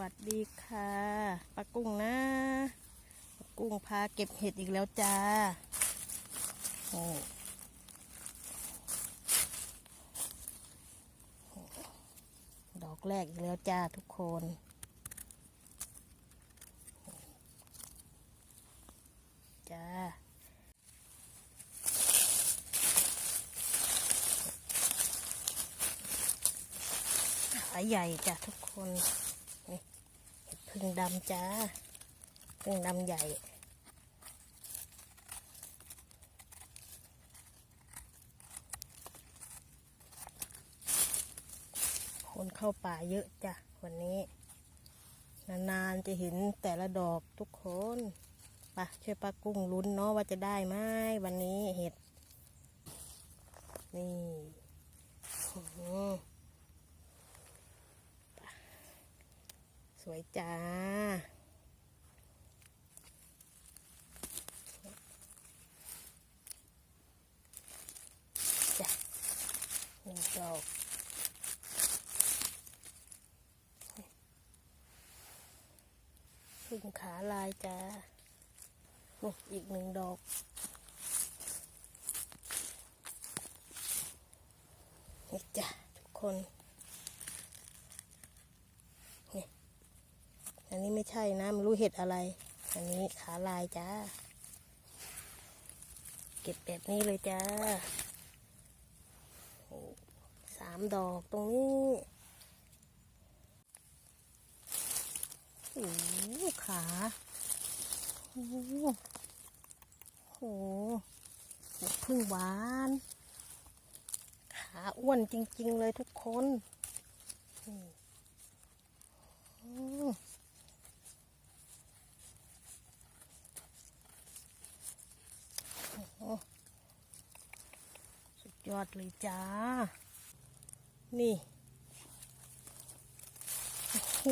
วัสดีค่ะปลากุ้งนะปลากุ้งพาเก็บเห็ดอีกแล้วจ้าโอ้ดอกแรกอีกแล้วจ้าทุกคนจ้าขาใหญ่จ้ะทุกคน พึ่งดำจ้าพึ่งดำใหญ่คนเข้าป่าเยอะจ้ะวันนี้ นานๆจะเห็นแต่ละดอกทุกคนไปะช่วยป้ากุ้งลุ้นเนาะว่าจะได้ไหมวันนี้เห็ด นี่โอ้โห สวยจ้า จ้ะหนึ่งดอกพึ่งขาลายจ้าอ้อีกหนึ่งดอกนี่จ้ะทุกคน อันนี้ไม่ใช่นะไม่รู้เห็ดอะไร อันนี้ขาลายจ้า เก็บแบบนี้เลยจ้าสามดอกตรงนี้โอ้ขาโอ้โหโอ้โหพึ่งหวาน ขาอ้วนจริง ๆ เลยทุกคนอืมอืม สุ ดยอดเลยจ้า นี่โอ้โห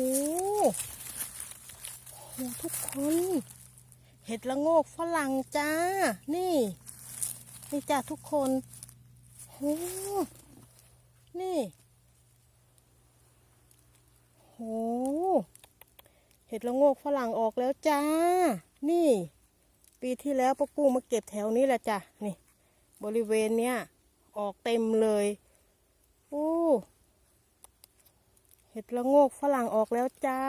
โอ้โหทุกคน เห็ดละโงกฝรั่งจ้า นี่ นี่จ้าทุกคนโอ้โหนี่โอ้โหเห็ดละโงกฝรั่งออกแล้วจ้า นี่ ปีที่แล้วป้ากุ้งมาเก็บแถวนี้แหละจ้ะ นี่ บริเวณเนี้ย ออกเต็มเลยโอ้เห็ดละโงกฝรั่งออกแล้วจ้า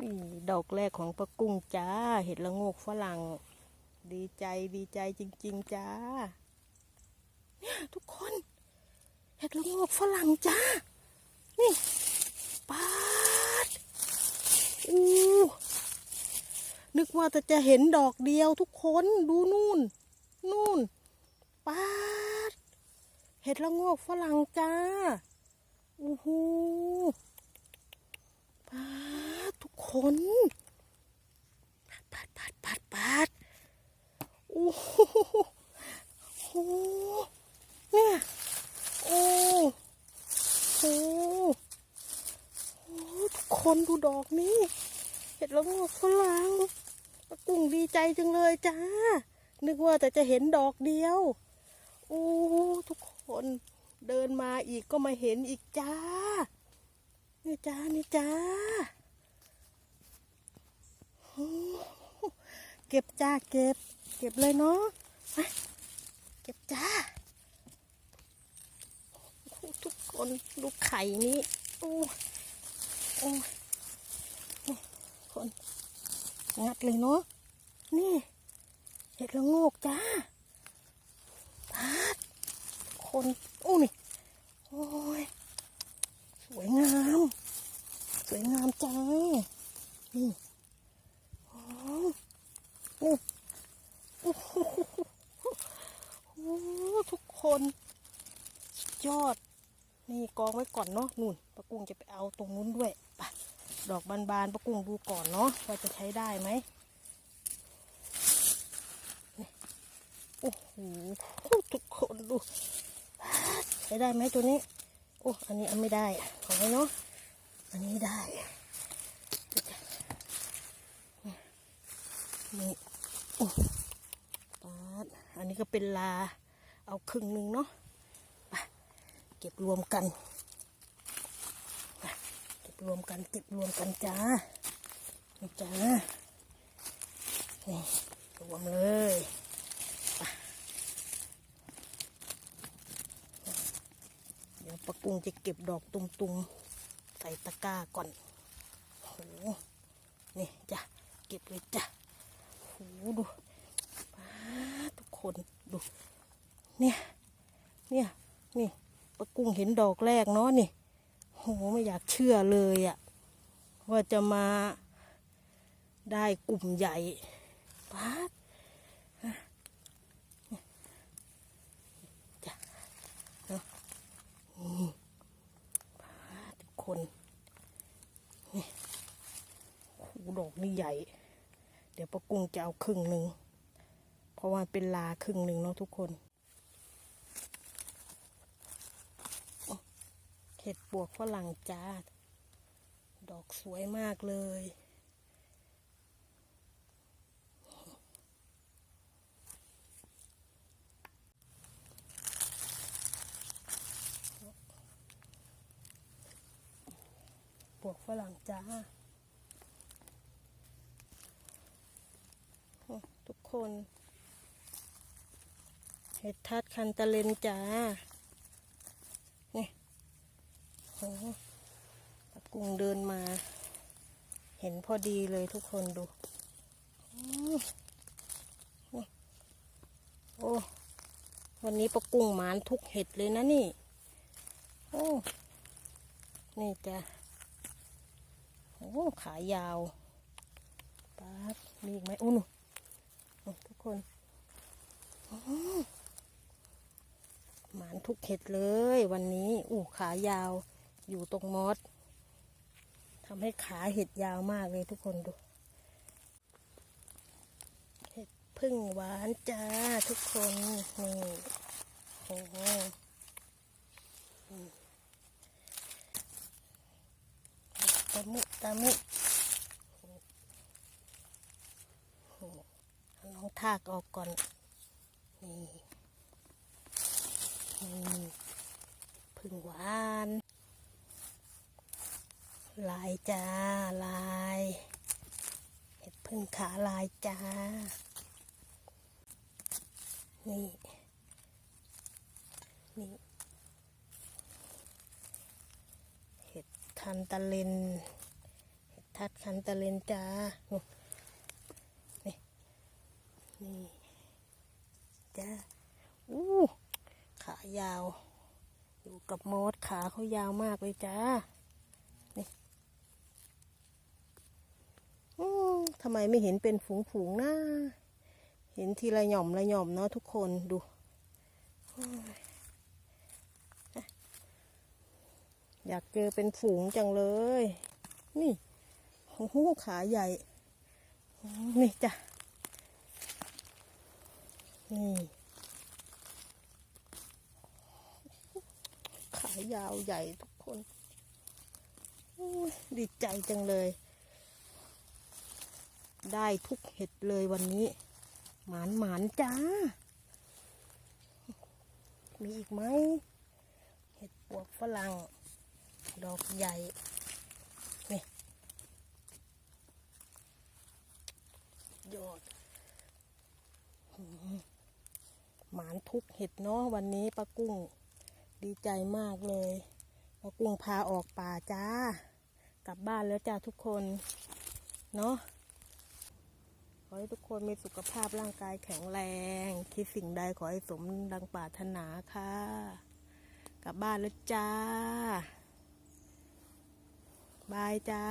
นี่ดอกแรกของป้ากุ้งจ้า เห็ดละโงกฝรั่ง ดีใจดีใจจริง ๆ จ้า เนี่ยทุกคน เห็ดละโงกฝรั่งจ้า นี่ปาดอู้นึกว่าจะจะเห็นดอกเดียวทุกคนดูนู่น นู่น ปาดเห็ดละโงกฝรั่งจ้าโอ้โหปาดทุกคนปาดปาดปาดปาดโอ้โหโอ้เนี่ยโอ้โหโอ้ทุกคนดูดอกนี้เห็ดละโงกฝรั่งป้ากุ้งดีใจจังเลยจ้า นึกว่าแต่จะเห็นดอกเดียว อ้ทุกคนเดินมาอีกก็มาเห็นอีกจ้า นี่จ้า นี่จ้า เก็บจ้าเก็บ เก็บเลยเนาะเก็บจ้า ทุกคนดูไข่นี้โอ้โอ้คนงัดเลยเนาะนี่เห็ดละโงกจ้า คนโอ้นี่โอ้ยสวยงาม สวยงามจ้านี่โอ้นี่โอ้โหโอ้ทุกคนยอด นี่กองไว้ก่อนเนาะนู่นปะกุ้งจะไปเอาตรงนู้นด้วยไปดอกบานๆประกุ้งดูก่อนเนาะว่าจะใช้ได้ไหมนี่โอ้โหทุกคนดูใช้ได้ไหมตัวนี้ โอ้อันนี้อไม่ได้ขอไว้เนาะอันนี้ได้นี่โอ้ปาดอันนี้ก็เป็นลา เอาครึ่งหนึ่งเนาะไปเก็บรวมกันไปเก็บรวมกันเก็บรวมกันจ้าจ้านี่รวมเลยไปเดี๋ยว ปะกุงจะเก็บดอกตุ่มๆใส่ตะกร้าก่อนโหนี่จ้ะ เก็บเลยจ้ะโหดูทุกคนดู เนี่ย เนี่ย นี่ปะกุงเห็นดอกแรกเนาะนี่โหไม่อยากเชื่อเลยอะว่าจะมาได้กลุ่มใหญ่ป้าดอะจ้ะเนาะนี่ป้าดทุก คนนี่ดอกนี่ใหญ่ เดี๋ยวปะกุ้งจะเอาครึ่งหนึ่ง เพราะว่าเป็นลาครึ่งหนึ่งเนาะทุกคนเห็ดปวกฝรั่งจ้า ดอกสวยมากเลย วกฝรั่งจ้าทุกคน เห็ดทัดคันตะเลนจ้านี่โอ้โหตะกุ้งเดินมา เห็นพอดีเลยทุกคนดูโอ้โอ้วันนี้ปะกุ้งหมานทุกเห็ดเลยนะนี่ โอ้ นี่จ้ะ โอ้ขายาวปั๊บมีอีกไหมโอ้หนูทุกคนหมานทุกเห็ดเลยวันนี้อู้ขายาวอยู่ตรงมอสทำให้ขาเห็ดยาวมากเลยทุกคนดู เห็ดพึ่งหวานจ้าทุกคน นี่โอ้ โหอืมตะมุตะมุโอ้โหเอาน้องทากออกก่อน นี่นี่พึ่งหวาน ลายจ้า ลาย เห็ดพึ่งขาลายจ้า นี่ นี่ เขันตะเลนเห็ดทัดคันตะเลนจ้านู่นนี่นี่จ้าอู้ขายาว อยู่กับมดขาเขายาวมากเลยจ้านี่อืมทำไมไม่เห็นเป็นฝูงๆนะเห็นทีละหย่อมละหย่อมเนาะทุกคนดูโอยากเจอเป็นฝูงจังเลย นี่โอ้โหขาใหญ่ นี่จ้ะ นี่ขายาวใหญ่ทุกคนดีใจจังเลย ได้ทุกเห็ดเลยวันนี้ หมานหมานจ้า มีอีกไหม เห็ดปวกฝรั่ง ดอกใหญ่นี่ยอดหมานทุกเห็ดเนาะวันนี้ป้ากุ้งดีใจมากเลยป้ากุ้งพาออกป่าจ้า กลับบ้านแล้วจ้าทุกคน เนาะขอให้ทุกคนมีสุขภาพร่างกายแข็งแรง คิดสิ่งใดขอให้สมดังปรารถนาค่ะ กลับบ้านแล้วจ้า บายจ้า